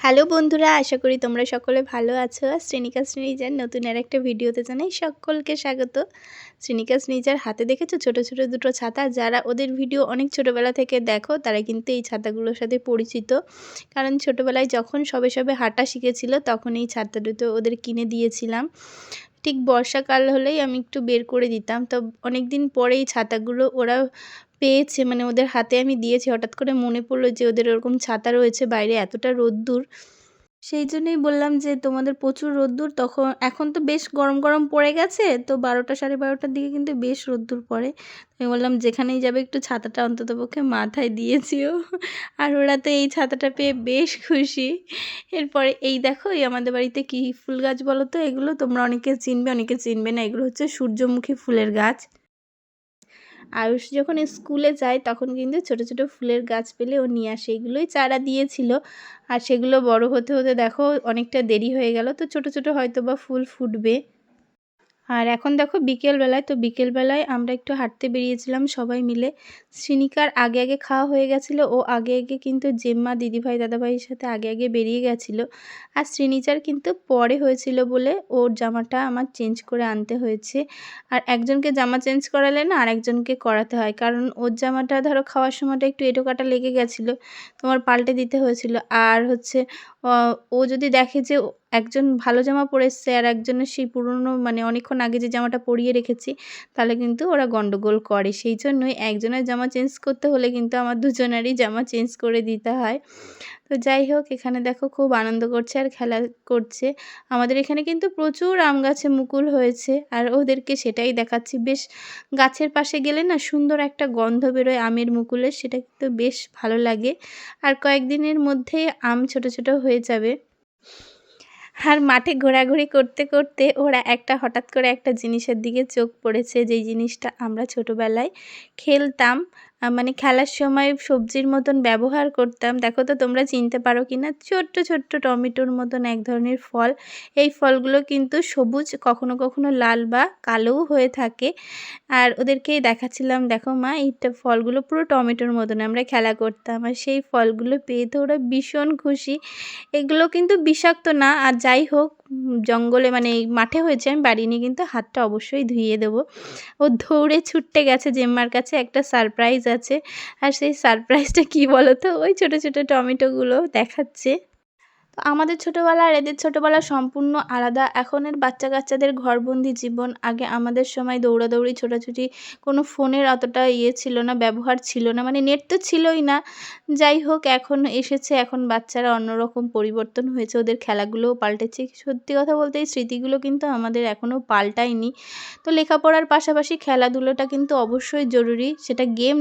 Hello বন্ধুরা, আশা করি তোমরা সকলে ভালো আছো। আর শ্রেণিকা শ্রেণীজার নতুন আর একটা ভিডিওতে জানাই সকলকে স্বাগত। শ্রেণিকা শ্রেণীজার হাতে দেখেছ ছোট ছোট দুটো ছাতা? যারা ওদের ভিডিও অনেক ছোটোবেলা থেকে দেখো, তারা কিন্তু এই ছাতাগুলোর সাথে পরিচিত। কারণ ছোটোবেলায় যখন সবে সবে হাঁটা শিখেছিল, তখন এই ছাতা দুটো ওদের কিনে দিয়েছিলাম। ঠিক বর্ষাকাল হলেই আমি একটু বের করে দিতাম। তো অনেক দিন পরে এই ছাতাগুলো ওরা পেয়েছে মানে ওদের হাতে আমি দিয়েছি। হঠাৎ করে মনে পড়ল যে ওদের ওরকম ছাতা রয়েছে বাইরে এতটা রোদ্দুর। সেই জন্যই বললাম যে, তোমাদের প্রচুর রোদ্দুর, তখন এখন তো বেশ গরম গরম পড়ে গেছে, তো বারোটা সাড়ে বারোটার দিকে কিন্তু বেশ রোদ্দুর পড়ে। আমি বললাম, যেখানেই যাবে একটু ছাতাটা অন্তত পক্ষে মাথায় দিয়েছিও। আর ওরা তো এই ছাতাটা পেয়ে বেশ খুশি। এরপরে, এই দেখো, এই আমাদের বাড়িতে কী ফুল গাছ বলো তো? এগুলো তোমরা অনেকে চিনবে অনেকে চিনবে না। এগুলো হচ্ছে সূর্যমুখী ফুলের গাছ। আয়ুষ যখন স্কুলে যায়, তখন কিন্তু ছোট ছোট ফুলের গাছ পেলে ও নিয়ে আসে। এগুলোই চারা দিয়েছিল। আর সেগুলো বড় হতে হতে দেখো, অনেকটা দেরি হয়ে গেল। তো ছোট ছোট হয়তো বা ফুল ফুটবে। আর এখন দেখো বিকেলবেলায়, তো বিকেলবেলায় আমরা একটু হাঁটতে বেরিয়েছিলাম সবাই মিলে। শ্রীনিকার আগে আগে খাওয়া হয়ে গেছিল, ও আগে আগে কিন্তু জেম্মা দিদিভাই, দাদাভাইয়ের সাথে আগে আগে বেরিয়ে গেছিল। আর শ্রীনিচার কিন্তু পরে হয়েছিল বলে ওর জামাটা আমার চেঞ্জ করে আনতে হয়েছে। আর একজনকে জামা চেঞ্জ করালে না আর একজনকে করাতে হয়, কারণ ওর জামাটা ধরো খাওয়ার সময়টা একটু এটো কাটা লেগে গেছিল, তোমার পাল্টে দিতে হয়েছিল। আর হচ্ছে ও যদি দেখে যে একজন ভালো জামা পরে এসছে আর একজনের সেই পুরনো মানে অনেকক্ষণ আগে যে জামাটা পরিয়ে রেখেছি, তাহলে কিন্তু ওরা গন্ডগোল করে। সেই জন্যই একজনের জামা চেঞ্জ করতে হলে কিন্তু আমার দুজনেরই জামা চেঞ্জ করে দিতে হয়। তো যাই হোক, এখানে দেখো খুব আনন্দ করছে আর খেলা করছে। আমাদের এখানে কিন্তু প্রচুর আম গাছে মুকুল হয়েছে আর ওদেরকে সেটাই দেখাচ্ছি। বেশ গাছের পাশে গেলে না সুন্দর একটা গন্ধ বেরোয় আমের মুকুলের, সেটা কিন্তু বেশ ভালো লাগে। আর কয়েকদিনের মধ্যেই আম ছোট ছোট হয়ে যাবে। আর মাঠে ঘোরাঘুরি করতে করতে ওরা একটা হঠাৎ করে একটা জিনিসের দিকে চোখ পড়েছে, যেই জিনিসটা আমরা ছোটোবেলায় খেলতাম। মানে খেলার সময় সবজির মতন ব্যবহার করতাম। দেখো তো, তোমরা চিনতে পারো কি না ছোট্ট ছোট্ট টমেটোর মতন এক ধরনের ফল। এই ফলগুলো কিন্তু সবুজ, কখনো কখনো লাল বা কালোও হয়ে থাকে। আর ওদেরকেই দেখাচ্ছিলাম, দেখো মা এই ফলগুলো পুরো টমেটোর মতন আমরা খেলা করতাম। আর সেই ফলগুলো পেয়ে তো ওরা ভীষণ খুশি। এগুলো কিন্তু বিষাক্ত না। আর যাই হোক জঙ্গলে মানে মাঠে হয়েছে, আমি বাড়ি নিয়ে কিন্তু হাতটা অবশ্যই ধুয়ে দেবো। ও দৌড়ে ছুটতে গেছে জেম্মার কাছে, একটা সারপ্রাইজ আছে। আর সেই সারপ্রাইজটা কী বলো তো ওই ছোটো ছোটো টমেটোগুলো দেখাচ্ছে। আমাদের ছোটোবেলা আর এদের ছোটোবেলা সম্পূর্ণ আলাদা। এখনের বাচ্চা কাচ্চাদের ঘরবন্দি জীবন আগে আমাদের সময় দৌড়াদৌড়ি, ছোটাছুটি কোনো ফোনের অতটা ইয়ে ছিল না, ব্যবহার ছিল না মানে নেট তো ছিলই না। যাই হোক, এখন এসেছে, এখন বাচ্চারা অন্যরকম পরিবর্তন হয়েছে, ওদের খেলাগুলোও পাল্টেছে। সত্যি কথা বলতে এই স্মৃতিগুলো কিন্তু আমাদের এখনও পাল্টায়নি। তো লেখাপড়ার পাশাপাশি খেলাধুলোটা কিন্তু অবশ্যই জরুরি, সেটা গেম